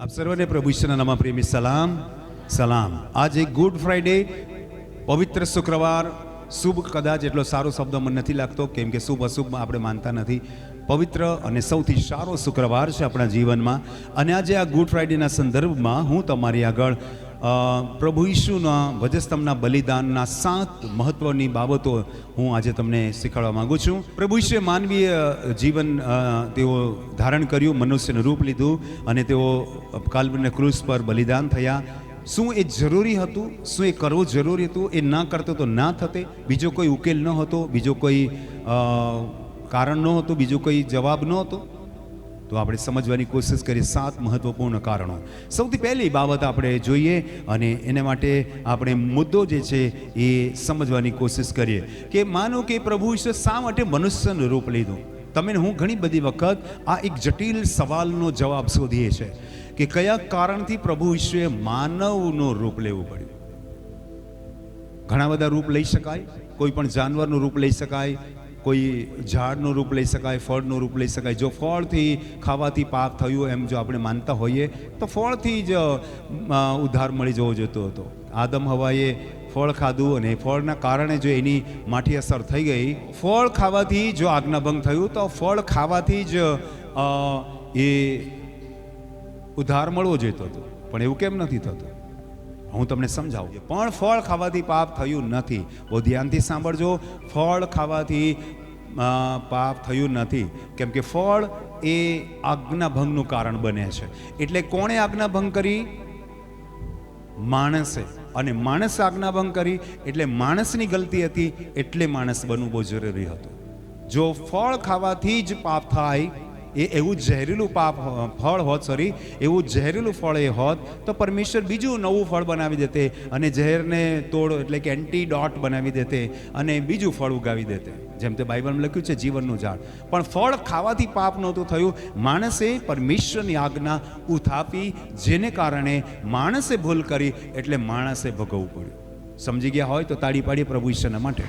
આપ સર્વને પ્રભુ ઈશ્વરના નામમાં પ્રેમી સલામ સલામ આજે ગુડ ફ્રાઈડે પવિત્ર શુક્રવાર શુભ કદાચ એટલો સારો શબ્દ મને નથી લાગતો, કેમ કે શુભ અશુભમાં આપણે માનતા નથી. પવિત્ર અને સૌથી સારો શુક્રવાર છે આપણા જીવનમાં. અને આજે આ ગુડ ફ્રાઈડેના સંદર્ભમાં હું તમારી આગળ પ્રભુ ઈશુના વજસ્તંભના બલિદાનના સાત મહત્વની બાબતો હું આજે તમને શીખવાડવા માંગુ છું. પ્રભુ ઈશુએ માનવીય જીવન તેઓ ધારણ કર્યું, મનુષ્યનું રૂપ લીધું અને તેઓ કાલ્પનિક ક્રૂસ પર બલિદાન થયા. શું એ જરૂરી હતું? શું એ કરવું જરૂરી હતું? એ ના કરતો તો ના થતે. બીજો કોઈ ઉકેલ ન હતો, બીજો કોઈ કારણ ન હતું, બીજો કોઈ જવાબ ન હતો. તો આપણે સમજવાની કોશિશ કરીએ સાત મહત્વપૂર્ણ કારણો. સૌથી પહેલી બાબત આપણે જોઈએ અને એને માટે આપણે મુદ્દો જે છે એ સમજવાની કોશિશ કરીએ કે માનો કે પ્રભુ ઈશ્વર શા માટે મનુષ્યનું રૂપ લીધું? તમે હું ઘણી બધી વખત આ એક જટિલ સવાલનો જવાબ શોધીએ છીએ કે કયા કારણથી પ્રભુ ઈશ્વરે માનવનું રૂપ લેવું પડ્યું? ઘણા બધા રૂપ લઈ શકાય, કોઈ પણ જાનવરનું રૂપ લઈ શકાય કોઈ ઝાડનું રૂપ લઈ શકાય, ફળનું રૂપ લઈ શકાય. જો ફળથી ખાવાથી પાક થયું એમ જો આપણે માનતા હોઈએ, તો ફળથી જ ઉદ્ધાર મળી જવો જોતો હતો. આદમ હવાએ ફળ ખાધું અને ફળના કારણે જો એની માઠી અસર થઈ ગઈ, ફળ ખાવાથી જો આજ્ઞાભંગ થયું, તો ફળ ખાવાથી જ એ ઉદ્ધાર મળવો જોઈતો હતો. પણ એવું કેમ નથી થતું? હું તમને સમજાવું પણ ફળ ખાવાથી પાપ થયું નથી. બહુ ધ્યાનથી સાંભળજો, ફળ ખાવાથી પાપ થયું નથી. કેમ કે ફળ એ આજ્ઞાભંગનું કારણ બને છે. એટલે કોણે આજ્ઞાભંગ કરી? માણસે. અને માણસ આજ્ઞાભંગ કરી એટલે માણસની ગલતી હતી એટલે માણસ બનવું બહુ જરૂરી હતું. જો ફળ ખાવાથી જ પાપ થાય એ એવું ઝેરીલું પાપ ફળ હોત સોરી એવું ઝેરીલું ફળ એ હોત, તો પરમેશ્વર બીજું નવું ફળ બનાવી દેતે અને ઝેરને તોડ એટલે કે એન્ટી ડોટ બનાવી દેતે અને બીજું ફળ ઉગાવી દેતે. જેમ તે બાઇબલમાં લખ્યું છે, જીવનનું ઝાડ. પણ ફળ ખાવાથી પાપ નહોતું થયું. માણસે પરમેશ્વરની આજ્ઞા ઉથાપી, જેને કારણે માણસે ભૂલ કરી, એટલે માણસે ભોગવવું પડ્યું. સમજી ગયા હોય તો તાળી પાડીએ પ્રભુ ઈશ્વરના માટે.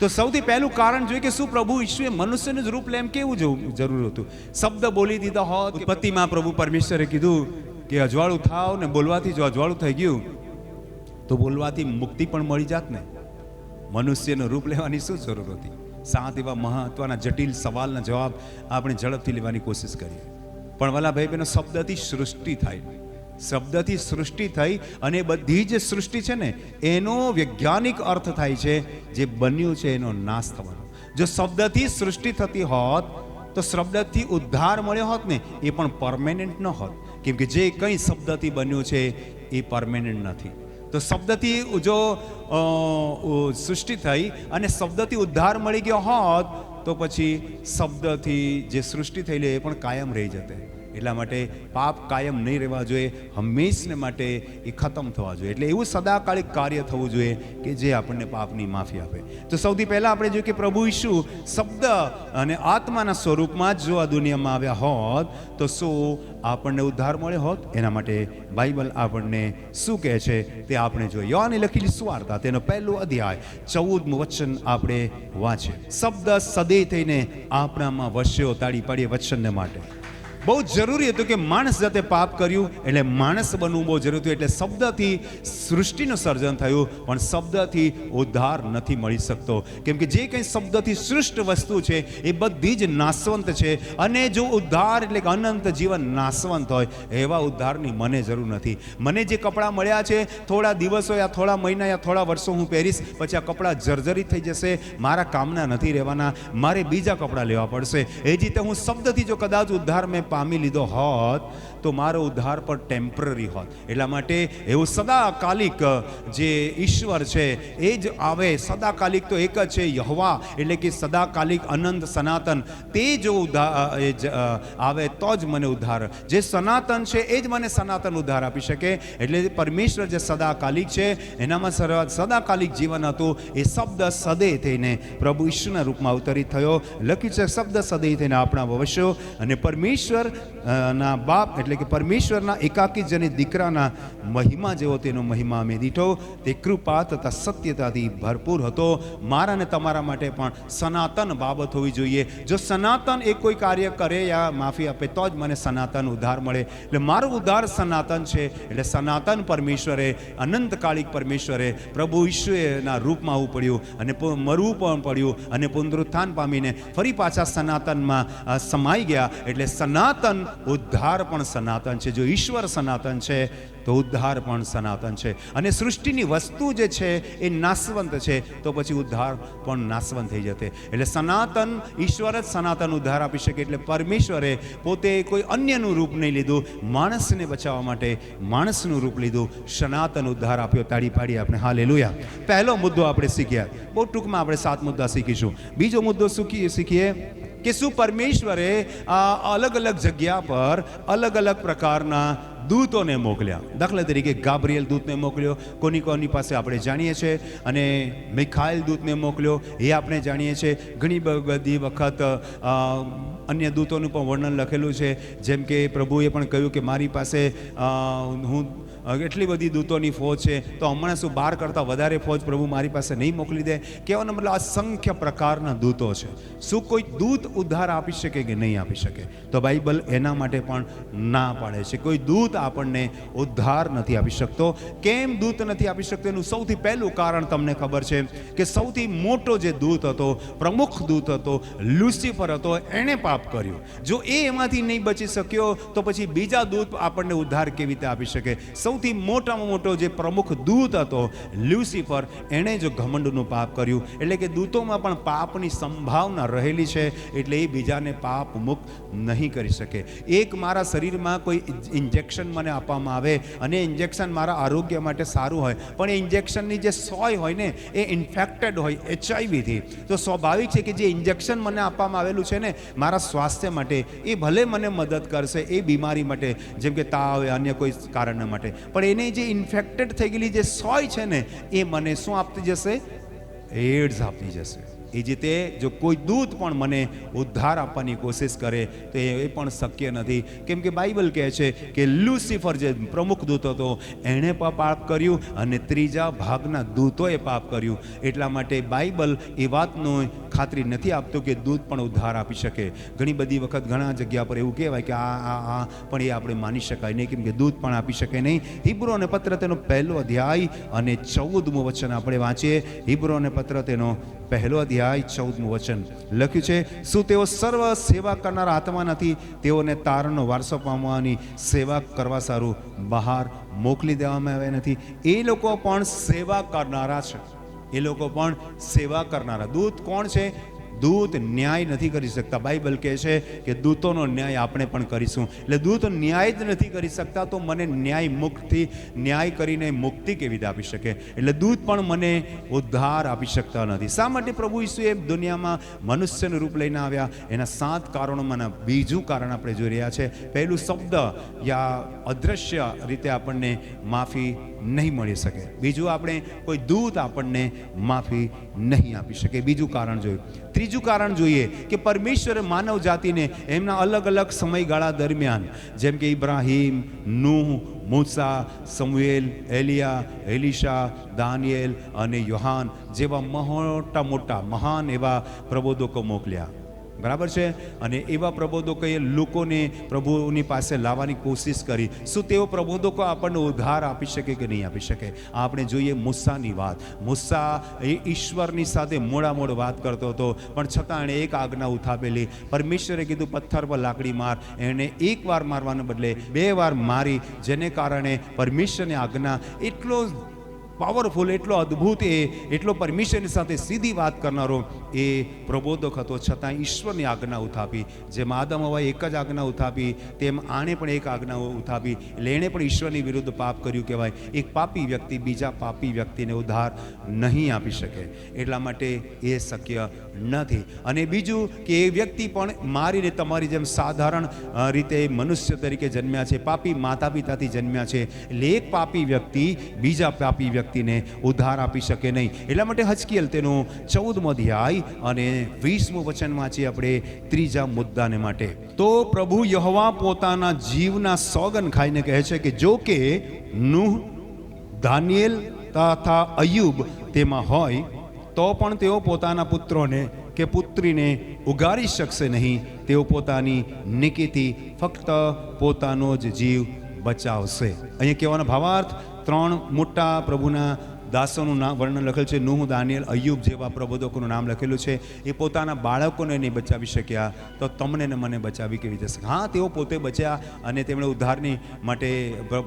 તો સૌથી પહેલું કારણ જોઈએ કે શું પ્રભુ ઈશ્વરે મનુષ્યનું જ રૂપ લે એમ કેવું જવું જરૂર હતું? શબ્દ બોલી દીધા હોત ઉત્પત્તિમાં પ્રભુ પરમેશ્વરે કીધું કે અજવાળું થાવ ને બોલવાથી જો અજવાળું થઈ ગયું, તો બોલવાથી મુક્તિ પણ મળી જાત ને. મનુષ્યનું રૂપ લેવાની શું જરૂર હતી? સાત એવા મહત્વના જટિલ સવાલના જવાબ આપણે ઝડપથી લેવાની કોશિશ કરીએ. પણ વાલા ભાઈ બહેનો, શબ્દથી સૃષ્ટિ થાય. શબ્દથી સૃષ્ટિ થઈ અને બધી જ સૃષ્ટિ છે ને, એનો વૈજ્ઞાનિક અર્થ થાય છે, જે બન્યું છે એનો નાશ થવાનો. જો શબ્દથી સૃષ્ટિ થતી હોત, તો શબ્દથી ઉદ્ધાર મળ્યો હોત ને, એ પણ પરમેનન્ટ ન હોત. કેમ કે જે કંઈ શબ્દથી બન્યું છે, એ પરમેનન્ટ નથી. તો શબ્દથી જો સૃષ્ટિ થઈ અને શબ્દથી ઉદ્ધાર મળી ગયો હોત, તો પછી શબ્દથી જે સૃષ્ટિ થયેલી એ પણ કાયમ રહી જતે. એટલા માટે પાપ કાયમ નહીં રહેવા જોઈએ, હંમેશને માટે એ ખતમ થવા જોઈએ. એટલે એવું સદાકાળિક કાર્ય થવું જોઈએ કે જે આપણને પાપની માફી આપે. તો સૌથી પહેલાં આપણે જોઈએ કે પ્રભુ ઈશુ શબ્દ અને આત્માના સ્વરૂપમાં જ જો આ દુનિયામાં આવ્યા હોત, તો શું આપણને ઉદ્ધાર મળ્યો હોત? એના માટે બાઇબલ આપણને શું કહે છે તે આપણે જોઈએ. યોને લખેલી સુવાર્તા, તેનો પહેલો અધ્યાય, ચૌદમું વચન આપણે વાંચીએ. શબ્દ સદે થઈને આપણામાં વસ્યો તાળી પાડીએ વચનને માટે. બહુ જરૂરી હતું કે માણસ જાતે પાપ કર્યું, એટલે માણસ બનવું બહુ જરૂરી હતું, એટલે શબ્દથી સૃષ્ટિનું સર્જન થયું, પણ શબ્દથી ઉદ્ધાર નથી મળી શકતો. કેમ કે જે કંઈ શબ્દથી સૃષ્ટ વસ્તુ છે, એ બધી જ નાશવંત છે. અને જો ઉદ્ધાર એટલે કે અનંત જીવન નાશવંત હોય, એવા ઉદ્ધારની મને જરૂર નથી. મને જે કપડાં મળ્યા છે, થોડા દિવસો યા થોડા મહિના યા થોડા વર્ષો હું પહેરીશ, પછી આ કપડાં જર્જરિત થઈ જશે, મારા કામના નથી રહેવાના, મારે બીજા કપડાં લેવા પડશે. એ જ રીતે હું શબ્દથી જો કદાચ ઉદ્ધાર મેં પામી લીધો હોત તો મારો ઉદ્ધાર પણ ટેમ્પરરી હોત. એટલા માટે એવું સદાકાલિક જે ઈશ્વર છે, એ જ આવે. સદાકાલિક તો એક જ છે, યહવા. એટલે કે સદાકાલિક અનંત સનાતન. તે જો ઉદ્ધાર આવે, તો જ મને ઉદ્ધાર. જે સનાતન છે, એ જ મને સનાતન ઉદ્ધાર આપી શકે. એટલે પરમેશ્વર જે સદાકાલિક છે, એનામાં સદાકાલિક જીવન હતું. એ શબ્દ સદે થઈને પ્રભુ ઈશ્વરના રૂપમાં અવતરિત થયો. લખ્યું છે, શબ્દ સદે થઈને આપણા ભવિષ્યો અને પરમેશ્વર પરમેશ્વર ના બાપ એટલે કે પરમેશ્વરના એકાકી જને દીકરાના મહિમા જેવો તેનો મહિમા અમે દીઠો, તે કૃપા તથા સત્યતાથી ભરપૂર હતો. મારા અને તમારા માટે પણ સનાતન બાબત હોવી જોઈએ. જો સનાતન એ કોઈ કાર્ય કરે યા માફી આપે, તો જ મને સનાતન ઉદ્ધાર મળે. એટલે મારું ઉધાર સનાતન છે, એટલે સનાતન પરમેશ્વરે અનંતકાલિક પરમેશ્વરે પ્રભુ ઈશ્વરના રૂપમાં આવવું પડ્યું અને મરવું પણ પડ્યું અને પુનરુત્થાન પામીને ફરી પાછા સનાતનમાં સમાઈ ગયા. એટલે સનાતન ઉદ્ધાર પણ સનાતન છે. જો ઈશ્વર સનાતન છે, તો ઉદ્ધાર પણ સનાતન છે. અને સૃષ્ટિની વસ્તુ જે છે, એ નાશવંત છે. તો પછી ઉદ્ધાર પણ નાશવંત થઈ જતે. એટલે સનાતન, ઈશ્વર જ સનાતન ઉદ્ધાર આપી શકે. એટલે પરમેશ્વરે પોતે કોઈ અન્યનું રૂપ નહીં લીધું. માણસને બચાવવા માટે માણસનું રૂપ લીધું. સનાતન ઉદ્ધાર આપ્યો. તાળી પાડી આપણે. હા લેલુયા પહેલો મુદ્દો આપણે શીખ્યા. બહુ ટૂંકમાં આપણે સાત મુદ્દા શીખીશું. બીજો મુદ્દો શીખીએ શીખીએ? કે શું પરમેશ્વરે આ અલગ અલગ જગ્યા પર અલગ અલગ પ્રકારના દૂતોને મોકલ્યા. દાખલા તરીકે ગાબ્રિયલ દૂતને મોકલ્યો કોની કોની પાસે આપણે જાણીએ છીએ, અને મિખાઇલ દૂતને મોકલ્યો, એ આપણે જાણીએ છીએ. ઘણી બધી વખત અન્ય દૂતોનું પણ વર્ણન લખેલું છે. જેમ કે પ્રભુએ પણ કહ્યું કે મારી પાસે હું એટલી બધી દૂતોની ફોજ છે? તો હમણાં શું બાર કરતાં વધારે ફોજ પ્રભુ મારી પાસે નહીં મોકલી દે? કહેવાનો મતલબ અસંખ્ય પ્રકારના દૂતો છે. શું કોઈ દૂત ઉદ્ધાર આપી શકે કે નહીં આપી શકે? તો બાઇબલ એના માટે પણ ના પાડે છે. કોઈ દૂત આપણને ઉદ્ધાર નથી આપી શકતો. કેમ દૂત નથી આપી શકતો? એનું સૌથી પહેલું કારણ તમને ખબર છે કે સૌથી મોટો જે દૂત હતો, પ્રમુખ દૂત હતો, લુસિફર હતો, એણે પાપ કર્યું. જો એ એમાંથી નહીં બચી શક્યો, તો પછી બીજા દૂત આપણને ઉદ્ધાર કેવી રીતે આપી શકે? સૌથી મોટામાં મોટો જે પ્રમુખ દૂત હતો, લ્યુસિફર, એણે જ ઘમંડનું પાપ કર્યું. એટલે કે દૂતોમાં પણ પાપની સંભાવના રહેલી છે, એટલે એ બીજાને પાપ મુક્ત નહીં કરી શકે. એક મારા શરીરમાં કોઈ ઇન્જેક્શન મને આપવામાં આવે, અને ઇન્જેક્શન મારા આરોગ્ય માટે સારું હોય, પણ એ ઇન્જેક્શનની જે સોય હોય ને, એ ઇન્ફેક્ટેડ હોય, એચઆઈવીથી. તો સ્વાભાવિક છે કે જે ઇન્જેક્શન મને આપવામાં આવેલું છે ને, મારા સ્વાસ્થ્ય માટે, એ ભલે મને મદદ કરશે, એ બીમારી માટે, જેમ કે તાવ અન્ય કોઈ કારણ માટે. પણ એને જે ઇન્ફેક્ટેડ થઈ ગયેલી જે સોય છે ને, એ મને શું આપતી જશે? એડ્સ આપતી જશે. એ જ રીતે જો કોઈ દૂત પણ મને ઉદ્ધાર આપવાની કોશિશ કરે, તો એ પણ શક્ય નથી. કેમ કે બાઇબલ કહે છે કે લુસિફર જે પ્રમુખ દૂત હતો, એણે પણ પાપ કર્યું અને ત્રીજા ભાગના દૂતોએ પાપ કર્યું. એટલા માટે બાઇબલ એ વાતનો ખાતરી નથી આપતું કે દૂત પણ ઉદ્ધાર આપી શકે. ઘણી બધી વખત ઘણા જગ્યા પર એવું કહેવાય કે આ આ આ, પણ એ આપણે માની શકાય નહીં. કેમ કે દૂત પણ આપી શકે નહીં. હિબ્રો અને પત્ર તેનો પહેલો અધ્યાય અને ચૌદમું વચન આપણે વાંચીએ. હિબ્રો અને પત્ર તેનો પહેલો અધ્યાય, ચૌદમું વચન લખ્યું છે, શું તેઓ સર્વ સેવા કરનારા આત્મા નથી? તેઓને તારણનો વારસો પામવાની સેવા કરવા સારું બહાર મોકલી દેવામાં આવ્યા નથી. એ લોકો પણ સેવા કરનારા છે. એ લોકો પણ સેવા કરનારા. દૂત કોણ છે? દૂત ન્યાય નથી કરી શકતા. બાઇબલ કહે છે કે દૂતોનો ન્યાય આપણે પણ કરીશું. એટલે દૂત ન્યાય જ નથી કરી શકતા તો મને ન્યાય મુક્તિ, ન્યાય કરીને મુક્તિ કેવી રીતે આપી શકે? એટલે દૂત પણ મને ઉદ્ધાર આપી શકતા નથી. શા માટે પ્રભુ ઈસુએ દુનિયામાં મનુષ્યનું રૂપ લઈને આવ્યા? એના સાત કારણોમાંના બીજું કારણ આપણે જોઈ રહ્યા છે. પહેલું શબ્દ યા અદ્રશ્ય રીતે આપણને માફી નહીં મળી શકે. બીજું આપણે કોઈ દૂત આપણને માફી નહીં આપી શકે. બીજું કારણ જોયું ત્રીજું કારણ જોઈએ કે પરમેશ્વરે માનવ જાતિને એમના અલગ અલગ સમયગાળા દરમિયાન, જેમ કે Ibrahim, Nuh, Musa, Samuel, Eliya, Elisha, Daniel અને યોહાન જેવા મોટા મોટા, મહાન એવા પ્રબોધકો મોકલ્યા. બરાબર છે? અને એવા પ્રબોધકોએ લોકોને પ્રભુની પાસે લાવવાની કોશિશ કરી. શું તેઓ પ્રબોધકો આપણને ઉદ્ધાર આપી શકે કે નહીં આપી શકે? આપણે જોઈએ મુસ્સાની વાત. મુસ્સા એ ઈશ્વરની સાથે મોડામોડ વાત કરતો હતો, પણ છતાં એણે એક આજ્ઞા ઉથાપેલી. પરમેશ્વરે કીધું, પથ્થર પર લાકડી માર. એણે એક વાર મારવાને બદલે બે વાર મારી, જેને કારણે પરમેશ્વરની આજ્ઞા એટલો પાવરફુલ એટલો અદ્ભુત એ, એટલો પરમિશનની સાથે સીધી વાત કરનારો એ પ્રબોધક હતો. છતાં ઈશ્વરની આજ્ઞા ઉથાપી. જેમ આદમ હવાએ એક જ આજ્ઞા ઉથાપી, તેમ આણે પણ એક આજ્ઞા ઉથાપી. એટલે એણે પણ ઈશ્વરની વિરુદ્ધ પાપ કર્યું કહેવાય. એક પાપી વ્યક્તિ બીજા પાપી વ્યક્તિને ઉદ્ધાર નહીં આપી શકે. એટલા માટે એ શક્ય નથી. અને બીજું કે એ વ્યક્તિ પણ મારીને તમારી જેમ સાધારણ રીતે મનુષ્ય તરીકે જન્મ્યા છે. પાપી માતા પિતાથી જન્મ્યા છે. એટલે એક પાપી વ્યક્તિ બીજા પાપી વ્યક્તિ વ્યક્તિને ઉદ્ધાર આપી શકે નહીં. એટલા માટે હચકિયલ તેનો ચૌદમો ધ્યાય અને વીસમું વચન વાંચીએ આપણે ત્રીજા મુદ્દાને માટે. તો પ્રભુ યહવા પોતાના જીવના સોગન ખાઈને કહે છે કે જો કે નુહ, દાનિયેલ તથા અયુબ તેમાં હોય, તો પણ તેઓ પોતાના પુત્રોને કે પુત્રીને ઉગારી શકશે નહીં. તેઓ પોતાની નિકીથી ફક્ત પોતાનો જ જીવ બચાવશે. અહીંયા કહેવાનો ભાવાર્થ ત્રણ મોટા પ્રભુના દાસોનું નામ વર્ણન લખેલું છે. નુહ, દાનિયલ અયુબ જેવા પ્રબોધકોનું નામ લખેલું છે. એ પોતાના બાળકોને નહીં બચાવી શક્યા તો તમને ને મને બચાવી કેવી રીતે હા, તેઓ પોતે બચ્યા અને તેમણે ઉદ્ધારની માટે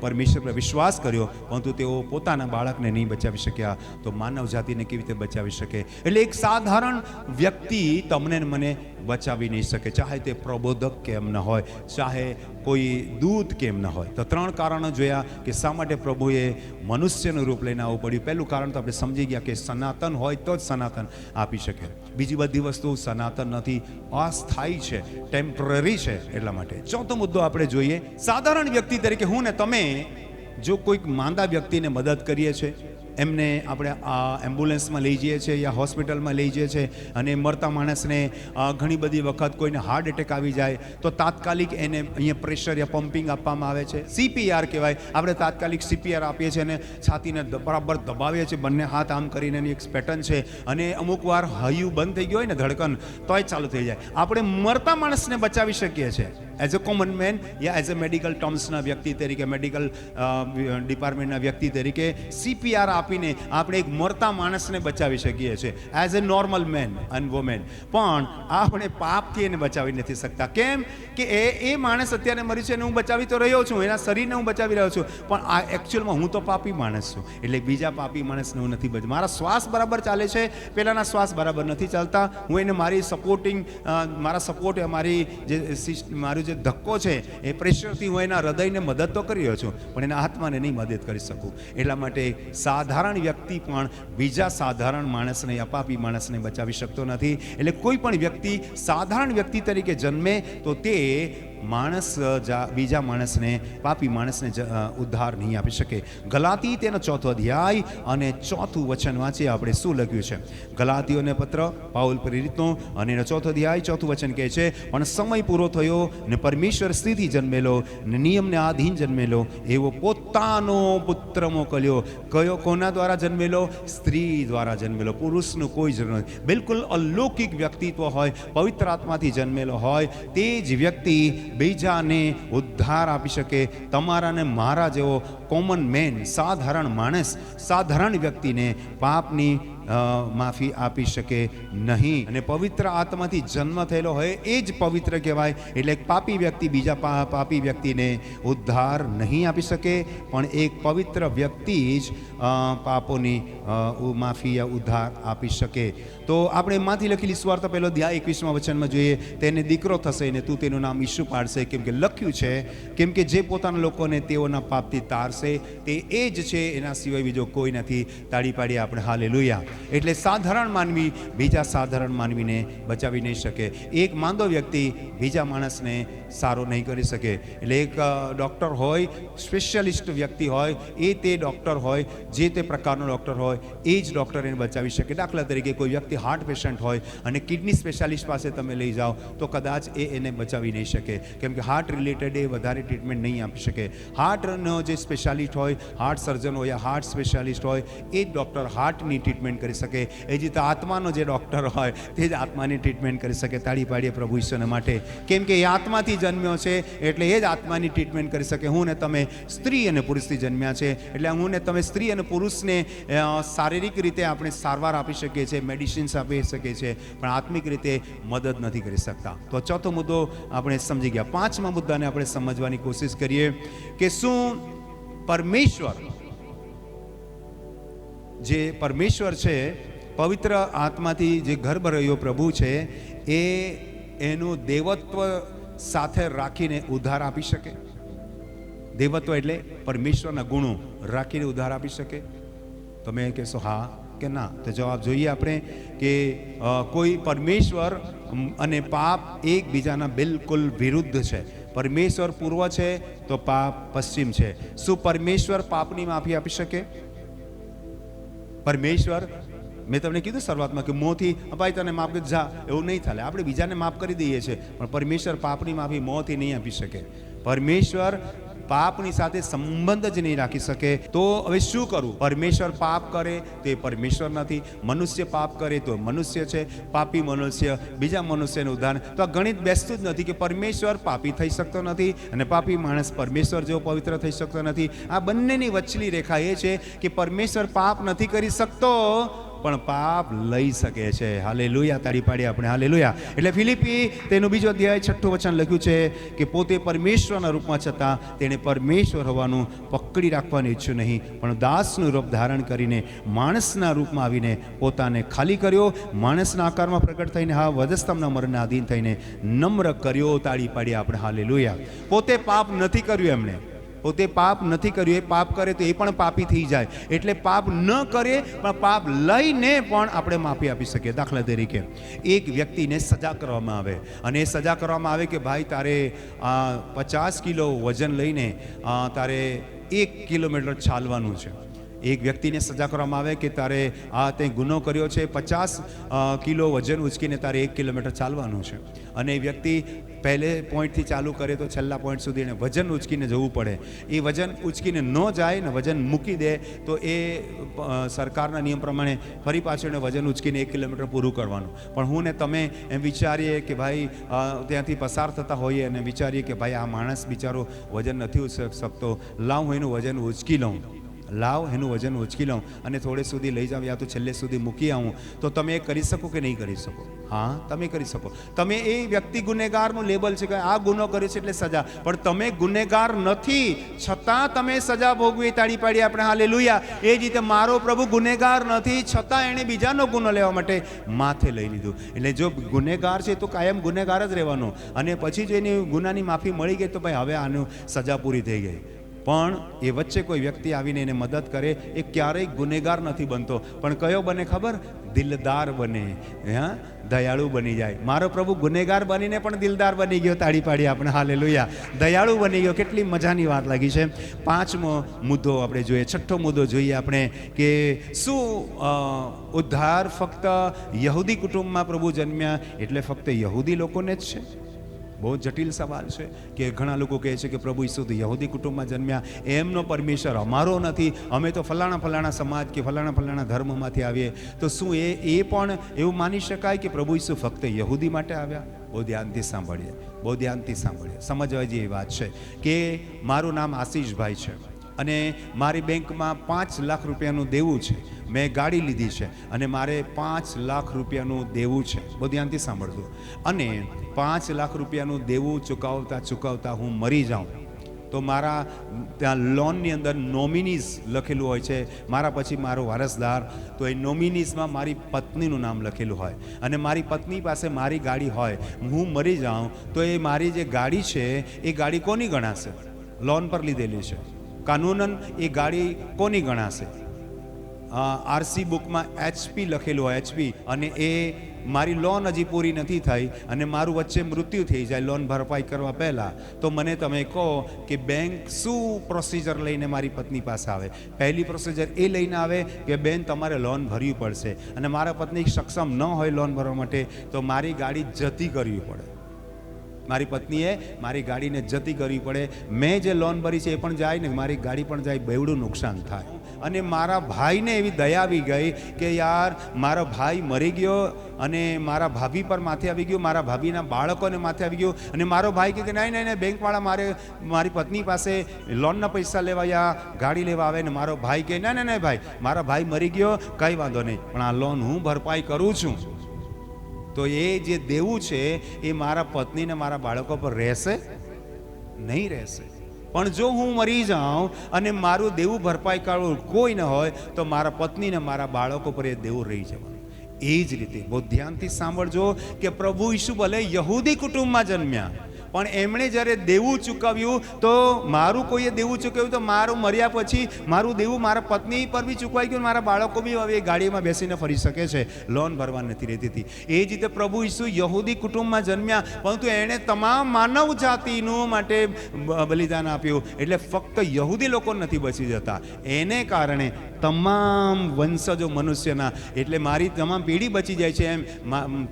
પરમેશ્વર પર વિશ્વાસ કર્યો, પરંતુ તેઓ પોતાના બાળકને નહીં બચાવી શક્યા તો માનવ જાતિને કેવી રીતે બચાવી શકે? એટલે એક સાધારણ વ્યક્તિ તમને ને મને બચાવી નહીં શકે. ચાહે તે પ્રબોધક કેમ ન હોય, ચાહે કોઈ દૂત કેમ ન હોય. તો ત્રણ કારણો જોયા કે શા માટે પ્રભુએ મનુષ્યનું રૂપ લઈને આવવું પડ્યું. પહેલું કારણ તો આપણે સમજી ગયા કે સનાતન હોય તો જ સનાતન આપી શકે. બીજી બધી વસ્તુ સનાતન નથી, અસ્થાયી છે ટેમ્પરરી છે એટલા માટે. ચોથો મુદ્દો આપણે જોઈએ, સાધારણ વ્યક્તિ તરીકે હું ને તમે જો કોઈક માંદા વ્યક્તિને મદદ કરીએ છીએ એમને આપણે આ એમ્બ્યુલન્સમાં લઈ જઈએ છીએ યા હોસ્પિટલમાં લઈ જઈએ છીએ અને મરતા માણસને ઘણી બધી વખત કોઈને હાર્ટ એટેક આવી જાય, તો તાત્કાલિક એને અહીંયા પ્રેશર યા પમ્પિંગ આપવામાં આવે છે. સીપીઆર કહેવાય. આપણે તાત્કાલિક સીપીઆર આપીએ છીએ અને છાતીને બરાબર દબાવીએ છીએ. બંને હાથ આમ કરીને એની એક પેટર્ન છે અને અમુક વાર હૈયું બંધ થઈ ગયું હોય ને ધડકન, તોય ચાલુ થઈ જાય. આપણે મરતા માણસને બચાવી શકીએ છીએ. એઝ અ કોમન મેન યા એઝ અ મેડિકલ ટર્મ્સના વ્યક્તિ તરીકે મેડિકલ ડિપાર્ટમેન્ટના વ્યક્તિ તરીકે સીપીઆર આપીને આપણે એક મરતા માણસને બચાવી શકીએ છીએ as a normal man and woman પણ આપણે પાપથી એને બચાવી નથી શકતા કેમ કે એ એ માણસ અત્યારે મરી છે એને હું બચાવી તો રહ્યો છું એના શરીરને હું બચાવી રહ્યો છું પણ આ એકચ્યુઅલમાં હું તો પાપી માણસ છું, એટલે બીજા પાપી માણસને હું નથી બચ, મારા શ્વાસ બરાબર ચાલે છે પહેલાંના શ્વાસ બરાબર નથી ચાલતા. હું એને મારી સપોર્ટિંગ મારા સપોર્ટ મારી જે સિસ્ટ- જે ધક્કો છે, એ પ્રેશરથી હું એના હૃદયને મદદ તો કરી રહ્યો છું, પણ એના આત્માને નહીં મદદ કરી શકું. એટલા માટે સાધારણ વ્યક્તિ પણ બીજા સાધારણ માણસને, અપાપી માણસને બચાવી શકતો નથી. એટલે કોઈ પણ વ્યક્તિ સાધારણ વ્યક્તિ તરીકે જન્મે તો તે માણસ બીજા માણસને, પાપી માણસને ઉદ્ધાર નહીં આપી શકે. ગલાતી તેનો ચોથો અધ્યાય અને ચોથું વચન વાંચીએ આપણે શું લખ્યું છે? ગલાતીઓને પત્ર, પાઉલ પ્રેરિતનો, અને એનો ચોથો અધ્યાય ચોથું વચન કહે છે, પણ સમય પૂરો થયો, ને પરમેશ્વર સ્થિતિ જન્મેલો, ને નિયમને આધીન જન્મેલો, એવો પોતાનો પુત્ર મોકલ્યો. કયો કોના દ્વારા જન્મેલો? સ્ત્રી દ્વારા જન્મેલો. પુરુષનું કોઈ જરૂર નથી. બિલકુલ અલૌકિક વ્યક્તિત્વ હોય, પવિત્ર આત્માથી જન્મેલો હોય, તે જ વ્યક્તિ બીજાને ઉદ્ધાર આપી શકે. તમારા ને મારા જેવો કોમન મેન સાધારણ માણસ, સાધારણ વ્યક્તિને પાપની માફી આપી શકે નહીં. અને પવિત્ર આત્માથી જન્મ થયેલો હોય એ જ પવિત્ર કહેવાય. એટલે પાપી વ્યક્તિ બીજા પાપી વ્યક્તિને ઉદ્ધાર નહીં આપી શકે. પણ એક પવિત્ર વ્યક્તિ જ પાપોની માફી ઉદ્ધાર આપી શકે. તો આપણે એમાંથી લખેલી સ્વાર્થ પહેલો ધ્યાય એકવીસમાં વચનમાં જોઈએ. તેને દીકરો થશે ને તું તેનું નામ ઈસુ પાડશે. કેમ કે લખ્યું છે, કેમ કે જે પોતાના લોકોને તેઓના પાપથી તારશે, તે એ જ છે. એના સિવાય બીજો કોઈ નથી. તાળી પાડી આપણે. હાલે એટલે સાધારણ માનવી બીજા સાધારણ માનવીને બચાવી નહીં શકે. એક માંદો વ્યક્તિ બીજા માણસને સારો નહીં કરી શકે. એટલે એક ડૉક્ટર હોય સ્પેશિયાલિસ્ટ વ્યક્તિ હોય, એ તે ડૉક્ટર હોય, જે તે પ્રકારનો ડૉક્ટર હોય, એ જ ડૉક્ટર એને બચાવી શકે. દાખલા તરીકે કોઈ વ્યક્તિ હાર્ટ પેશન્ટ હોય અને કિડની સ્પેશિયાલિસ્ટ પાસે તમે લઈ જાઓ, તો કદાચ એ એને બચાવી નહીં શકે. કેમ કે હાર્ટ રિલેટેડ એ વધારે ટ્રીટમેન્ટ નહીં આપી શકે. હાર્ટનો જે સ્પેશિયાલિસ્ટ હોય હાર્ટ સર્જન હોય હાર્ટ સ્પેશિયાલિસ્ટ હોય, એ જ ડૉક્ટર હાર્ટની ટ્રીટમેન્ટ કરી શકે. એ જ આત્માનો જે ડૉક્ટર હોય, તે જ આત્માની ટ્રીટમેન્ટ કરી શકે તાળી પાડીએ પ્રભુ ઈશ્વરને માટે. કેમ કે એ આત્માથી જન્મ્યો છે, એટલે એ જ આત્માની ટ્રીટમેન્ટ કરી શકે. હું ને તમે સ્ત્રી અને પુરુષથી જન્મ્યા છે, એટલે હું ને તમે સ્ત્રી અને પુરુષને શારીરિક રીતે આપણે સારવાર આપી શકીએ છીએ મેડિસિન્સ આપી શકીએ છીએ, પણ આત્મિક રીતે મદદ નથી કરી શકતા. તો ચોથો મુદ્દો આપણે સમજી ગયા. પાંચમા મુદ્દાને આપણે સમજવાની કોશિશ કરીએ કે શું પરમેશ્વર જે પરમેશ્વર છે, પવિત્ર આત્માથી જે ગર્ભ રહ્યો પ્રભુ છે, એ એનું દેવત્વ સાથે રાખીને ઉદ્ધાર આપી શકે. દેવત્વ એટલે પરમેશ્વરના ગુણો રાખીને ઉદ્ધાર આપી શકે. તમે કહેશો, હા કે ના? તો જવાબ જોઈએ આપણે કે કોઈ પરમેશ્વર અને પાપ એકબીજાના બિલકુલ વિરુદ્ધ છે. પરમેશ્વર પૂર્વ છે તો પાપ પશ્ચિમ છે. શું પરમેશ્વર પાપની માફી આપી શકે? પરમેશ્વર, મેં તમને કીધું શરૂઆતમાં કે મોંથી ભાઈ તને માફ કરી જા, એવું નહીં થાય આપણે બીજાને માફ કરી દઈએ છીએ, પણ પરમેશ્વર પાપની માફી મોંથી નહીં આપી શકે. પરમેશ્વર પાપની સાથે સંબંધ જ નહીં રાખી શકે, તો હવે શું કરવું પરમેશ્વર પાપ કરે તો પરમેશ્વર નથી. મનુષ્ય પાપ કરે તો મનુષ્ય છે. પાપી મનુષ્ય, બીજા મનુષ્યનું ઉદાહરણ. તો આ ગણિત બેસતું જ નથી કે પરમેશ્વર પાપી થઈ શકતો નથી અને પાપી માણસ પરમેશ્વર જેવો પવિત્ર થઈ શકતો નથી. આ બંનેની વચલી રેખા એ છે કે પરમેશ્વર પાપ નથી કરી શકતો પણ પાપ લઈ શકે છે. હાલે લુયા તાળી પાડી આપણે. હાલે લુયા એટલે ફિલિપી તેનું બીજો અધ્યાય, છઠ્ઠું વચન લખ્યું છે કે પોતે પરમેશ્વરના રૂપમાં છતાં તેણે પરમેશ્વર હોવાનું પકડી રાખવાનું ઈચ્છ્યું નહીં, પણ દાસનું રૂપ ધારણ કરીને માણસના રૂપમાં આવીને પોતાને ખાલી કર્યો, માણસના આકારમાં પ્રગટ થઈને હા, વધસ્તંભના મરણને આધીન થઈને નમ્ર કર્યો, તાળી પાડી આપણે. હાલે લુયા પોતે પાપ નથી કર્યું એમણે. પોતે પાપ નથી કર્યું, એ પાપ કરે તો એ પણ પાપી થઈ જાય. એટલે પાપ ન કરે, પણ પાપ લઈને પણ આપણે માફી આપી શકીએ. દાખલા તરીકે, એક વ્યક્તિને સજા કરવામાં આવે. અને એ સજા કરવામાં આવે કે, ભાઈ, તારે પચાસ કિલો વજન લઈને તારે એક કિલોમીટર ચાલવાનું છે. એક વ્યક્તિને સજા કરવામાં આવે કે, તારે, આ તે ગુનો કર્યો છે, પચાસ કિલો વજન ઉચકીને તારે એક કિલોમીટર ચાલવાનું છે. અને એ વ્યક્તિ પહેલે પોઈન્ટથી ચાલુ કરે તો છેલ્લા પોઈન્ટ સુધી એને વજન ઉચકીને જવું પડે. એ વજન ઉચકીને ન જાય ને વજન મૂકી દે, તો એ સરકારના નિયમ પ્રમાણે ફરી પાછું એને વજન ઉચકીને એક કિલોમીટર પૂરું કરવાનું. પણ હું ને તમે એમ વિચારીએ કે ભાઈ ત્યાંથી પસાર થતા હોઈએ અને વિચારીએ કે ભાઈ, આ માણસ બિચારો વજન નથી ઉચક શકતો, લાવ હું એનું વજન ઉચકી લઉં. લાવ, એનું વજન ઉચકી લઉં અને થોડે સુધી લઈ જાઉં યા તો છેલ્લે સુધી મૂકી આવું. તો તમે એ કરી શકો કે નહીં કરી શકો? હા, તમે કરી શકો. તમે એ વ્યક્તિ ગુનેગારનું લેબલ છે કે આ ગુનો કર્યો છે એટલે સજા. પણ તમે ગુનેગાર નથી, છતાં તમે સજા ભોગવી તાળી પાડી આપણે. હાલે લુયા એ જ રીતે મારો પ્રભુ ગુનેગાર નથી, છતાં એણે બીજાનો ગુનો લેવા માટે માથે લઈ લીધું. એટલે જો ગુનેગાર છે તો કાયમ ગુનેગાર જ રહેવાનો. અને પછી જો એની ગુનાની માફી મળી ગઈ તો ભાઈ હવે આનું સજા પૂરી થઈ ગઈ. પણ એ વચ્ચે કોઈ વ્યક્તિ આવીને એને મદદ કરે, એ ક્યારેય ગુનેગાર નથી બનતો. પણ કયો બને ખબર? દિલદાર બને. હા દયાળુ બની જાય. મારો પ્રભુ ગુનેગાર બનીને પણ દિલદાર બની ગયો, તાળી પાડી આપણે. હાલે લોયા દયાળુ બની ગયો. કેટલી મજાની વાત લાગી છે. પાંચમો મુદ્દો આપણે જોઈએ. છઠ્ઠો મુદ્દો જોઈએ આપણે કે શું ઉદ્ધાર ફક્ત યહૂદી કુટુંબમાં પ્રભુ જન્મ્યા એટલે ફક્ત યહૂદી લોકોને જ છે? બહુ જટિલ સવાલ છે કે ઘણા લોકો કહે છે કે પ્રભુ ઈસુ તો યહૂદી કુટુંબમાં જન્મ્યા, એમનો પરમેશ્વર અમારો નથી. અમે તો ફલાણા ફલાણા સમાજ કે ફલાણા ફલાણા ધર્મમાંથી આવીએ. તો શું એ એ પણ એવું માની શકાય કે પ્રભુ ઈસુ ફક્ત યહૂદી માટે આવ્યા? બહુ ધ્યાનથી સાંભળીએ, બહુ ધ્યાનથી સાંભળીએ. સમજવા જેવી વાત છે કે મારું નામ આશીષભાઈ છે. અને મારી બેંકમાં પાંચ લાખ રૂપિયાનું દેવું છે. મેં ગાડી લીધી છે અને મારે પાંચ લાખ રૂપિયાનું દેવું છે. બહુ ધ્યાનથી સાંભળજો. અને પાંચ લાખ રૂપિયાનું દેવું ચૂકવતા ચૂકવતા હું મરી જાઉં. તો મારા ત્યાં લોનની અંદર નોમિનીઝ લખેલું હોય છે. મારા પછી મારો વારસદાર, તો એ નોમિનીઝમાં મારી પત્નીનું નામ લખેલું હોય. અને મારી પત્ની પાસે મારી ગાડી હોય, હું મરી જાઉં, તો એ મારી જે ગાડી છે, એ ગાડી કોની ગણાશે? લોન પર લીધેલી છે. કાનૂનન એ ગાડી કોની ગણાશે? આરસી બુકમાં એચપી લખેલું હોય એચપી અને એ મારી લોન હજી પૂરી નથી થઈ અને મારું વચ્ચે મૃત્યુ થઈ જાય લોન ભરપાઈ કરવા પહેલાં, તો મને તમે કહો કે બેંક શું પ્રોસિજર લઈને મારી પત્ની પાસે આવે? પહેલી પ્રોસિજર એ લઈને આવે કે બેન તમારે લોન ભરવી પડશે અને મારા પત્ની સક્ષમ ન હોય લોન ભરવા માટે, તો મારી ગાડી જતી કરવી પડે. મારી પત્નીએ મારી ગાડીને જતી કરવી પડે. મેં જે લોન ભરી છે એ પણ જાય ને મારી ગાડી પણ જાય, બેવડું નુકસાન થાય. અને મારા ભાઈને એવી દયા આવી ગઈ કે યાર, મારો ભાઈ મરી ગયો અને મારા ભાભી પર માથે આવી ગયું, મારા ભાભીના બાળકોને માથે આવી ગયું અને મારો ભાઈ કે નહીં નહીં બેંકવાળા મારે, મારી પત્ની પાસે લોનના પૈસા લેવા યા, ગાડી લેવા આવે. ને મારો ભાઈ કે ના ના નહીં ભાઈ, મારા ભાઈ મરી ગયો, કંઈ વાંધો નહીં, પણ આ લોન હું ભરપાઈ કરું છું. તો એ જે દેવું છે, એ મારા પત્નીને મારા બાળકો પર રહેશે? નહીં રહેશે. પણ જો હું મરી જાઉં અને મારું દેવું ભરપાઈ કરવું કોઈ ન હોય, તો મારા પત્નીને મારા બાળકો પર એ દેવું રહી જવાનું. એ જ રીતે બહુ ધ્યાનથી સાંભળજો કે પ્રભુ ઈસુ ભલે યહૂદી કુટુંબમાં જન્મ્યા પણ એમણે જ્યારે દેવું ચૂકવ્યું, તો મારું કોઈએ દેવું ચૂકવ્યું, તો મારું મર્યા પછી મારું દેવું મારા પત્ની પર બી ચૂકવાઈ ગયું મારા બાળકો બી હવે ગાડીમાં બેસીને ફરી શકે છે. લોન ભરવા નથી રહેતી હતી. એ જ રીતે પ્રભુ ઈસુ યહૂદી કુટુંબમાં જન્મ્યા, પરંતુ એણે તમામ માનવ જાતિનું માટે બલિદાન આપ્યું. એટલે ફક્ત યહૂદી લોકો નથી બચી જતા. એને કારણે તમામ વંશજો મનુષ્યના, એટલે મારી તમામ પેઢી બચી જાય છે એમ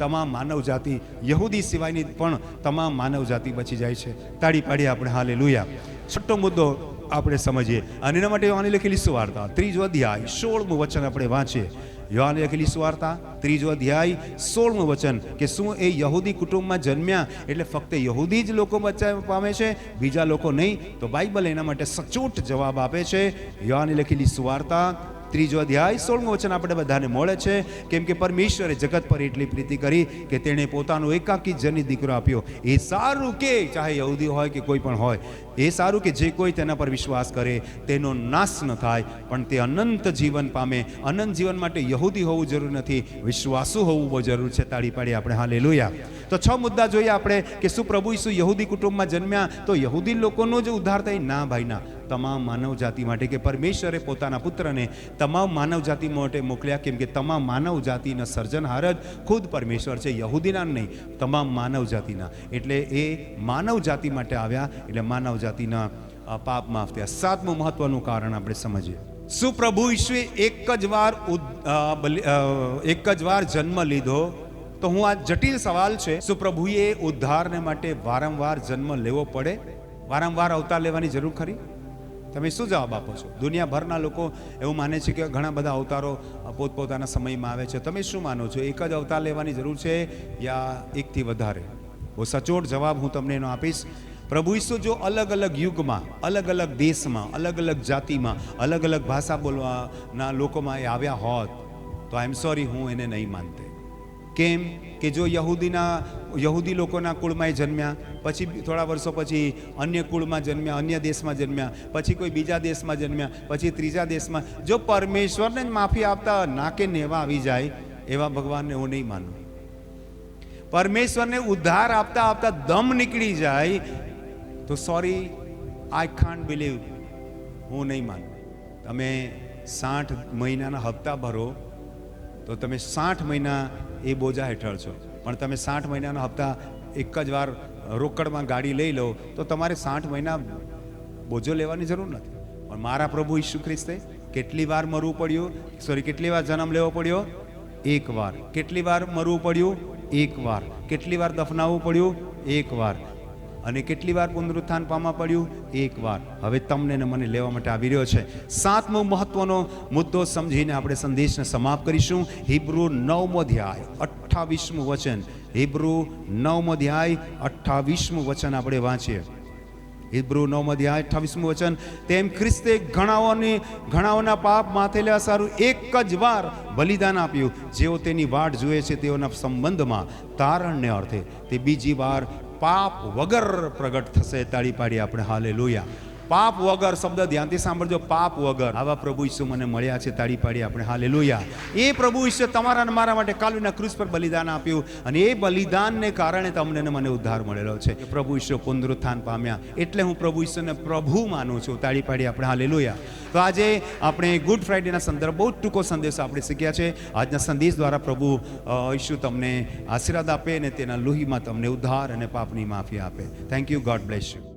તમામ માનવ જાતિ યહૂદી સિવાયની પણ તમામ માનવ જાતિ બચી જાય છે. તાળી પાડી આપણે હાલે લુયા છઠ્ઠો મુદ્દો આપણે સમજીએ. અને એના માટે યોહાની લખેલી સુવાર્તા, ત્રીજો અધ્યાય, સોળમું વચન આપણે વાંચીએ. યોહાની લખેલી સુવાર્તા, ત્રીજો અધ્યાય, સોળમું વચન કે શું એ યહૂદી કુટુંબમાં જન્મ્યા એટલે ફક્ત યહૂદી જ લોકો બચ્ચા પામે છે, બીજા લોકો નહીં. તો બાઇબલ એના માટે સચોટ જવાબ આપે છે. યોહાની લખેલી સુવાર્તા ત્રીજો અધ્યાય, સોળમું વચન આપણે બધાને મળે છે કેમ કે પરમેશ્વરે જગત પર એટલી પ્રીતિ કરી કે તેણે પોતાનો એકાકી જની દીકરો આપ્યો. એ સારું કે, ચાહે યહૂદી હોય કે કોઈ પણ હોય, એ સારું કે જે કોઈ તેના પર વિશ્વાસ કરે, તેનો નાશ ન થાય, પણ તે અનંત જીવન પામે. અનંત જીવન માટે યહૂદી હોવું જરૂર નથી, વિશ્વાસુ હોવું બહુ જરૂર છે, તાળી પાડી આપણે. હાલે લોયા તો છ મુદ્દા જોઈએ આપણે કે શું પ્રભુ ઈસુ યહૂદી કુટુંબમાં જન્મ્યા, તો યહૂદી લોકોનો જ ઉદ્ધાર થાય? ના ભાઈ, ના. તમામ માનવ જાતિ માટે કે પરમેશ્વરે પોતાના પુત્રને તમામ માનવ જાતિ માટે મોકલ્યા, કેમ કે તમામ માનવ જાતિના સર્જનહાર જ ખુદ પરમેશ્વર છે, યહૂદીના નહીં, તમામ માનવ જાતિના એટલે એ માનવ જાતિ માટે આવ્યા, એટલે માનવ જાતિના પાપ માફ થયા. સાતમું મહત્વનું કારણ આપણે સમજીએ. સુપ્રભુ ઈશ્વે એક જ વાર એક જ વાર જન્મ લીધો. તો હું આ જટિલ સવાલ છે, સુપ્રભુએ ઉદ્ધારને માટે વારંવાર જન્મ લેવો પડે? વારંવાર અવતાર લેવાની જરૂર ખરી? તમે શું જવાબ આપો છો? દુનિયાભરના લોકો એવું માને છે કે ઘણા બધા અવતારો પોતપોતાના સમયમાં આવે છે. તમે શું માનો છો? એક જ અવતાર લેવાની જરૂર છે યા એકથી વધારે? બહુ સચોટ જવાબ હું તમને એનો આપીશ. પ્રભુ ઈસુ જો અલગ અલગ યુગમાં, અલગ અલગ દેશમાં, અલગ અલગ જાતિમાં, અલગ અલગ ભાષા બોલવાના લોકોમાં એ આવ્યા હોત, તો આઈ એમ સોરી હું એને નહીં માનતે. કેમ કે જો યહૂદીના, યહૂદી લોકોના કુળમાં એ જન્મ્યા, પછી થોડા વર્ષો પછી અન્ય કુળમાં જન્મ્યા, અન્ય દેશમાં જન્મ્યા, પછી કોઈ બીજા દેશમાં જન્મ્યા, પછી ત્રીજા દેશમાં, જો પરમેશ્વરને માફી આપતા નાકે નેવા આવી જાય, એવા ભગવાનને હું નહીં માનું. પરમેશ્વરને ઉદ્ધાર આપતા આપતા દમ નીકળી જાય, તો સોરી આઈ ખાન્ટ બિલીવ હું નહીં માનું. તમે સાઠ મહિનાના હપ્તા ભરો તો તમે સાઠ મહિના એ બોજા હેઠળ છો. પણ તમે સાઠ મહિનાના હપ્તા એક જ વાર રોકડમાં ગાડી લઈ લો, તો તમારે સાઠ મહિના બોજો લેવાની જરૂર નથી. પણ મારા પ્રભુ ઈસુ ખ્રિસ્તે કેટલી વાર મરવું પડ્યું? સોરી કેટલી વાર જન્મ લેવો પડ્યો? એક વાર. કેટલી વાર મરવું પડ્યું? એક વાર. કેટલી વાર દફનાવવું પડ્યું? એક વાર. અને કેટલી વાર પુનરુત્થાન પામવા પડ્યું? એક વાર. હવે તમને ને મને લેવા માટે આવી રહ્યો છે. સાતમો મહત્વનો મુદ્દો સમજીને આપણે સંદેશને સમાપ્ત કરીશું. હિબ્રુ નવમો ધ્યાય અઠ્ઠાવીસમું વચન. હિબ્રુ નવમો ધ્યાય અઠ્ઠાવીસમું વચન આપણે વાંચીએ. હિબ્રુ નવમો ધ્યાય અઠ્ઠાવીસમું વચન. તેમ ખ્રિસ્તે ઘણાઓની, ઘણાઓના પાપ માથે લેવા સારું એક જ વાર બલિદાન આપ્યું. જેઓ તેની વાટ જુએ છે તેઓના સંબંધમાં તારણને અર્થે. તે બીજી વાર પાપ વગર પ્રગટ થશે તાળી પાડી આપણે હાલે લોયા પાપ વગર શબ્દ ધ્યાનથી સાંભળજો પાપ વગર. આવા પ્રભુ ઈસુ મને મળ્યા છે તાળી પાડી આપણે. હાલે એ પ્રભુ ઈસુ તમારા અને મારા માટે કાલવીના ક્રુસ પર બલિદાન આપ્યું અને એ બલિદાનને કારણે તમને મને ઉદ્ધાર મળેલો છે. પ્રભુ ઈસુ પુનરુત્થાન પામ્યા. એટલે હું પ્રભુ ઈસુને પ્રભુ માનું છું. તાળી પાડી આપણે. હાલે તો આજે આપણે ગુડ ફ્રાઈડેના સંદર્ભ બહુ ટૂંકો સંદેશ આપણે શીખ્યા છે. આજના સંદેશ દ્વારા પ્રભુ ઈસુ તમને આશીર્વાદ આપે અને તેના લોહીમાં તમને ઉદ્ધાર અને પાપની માફી આપે. Thank you God bless you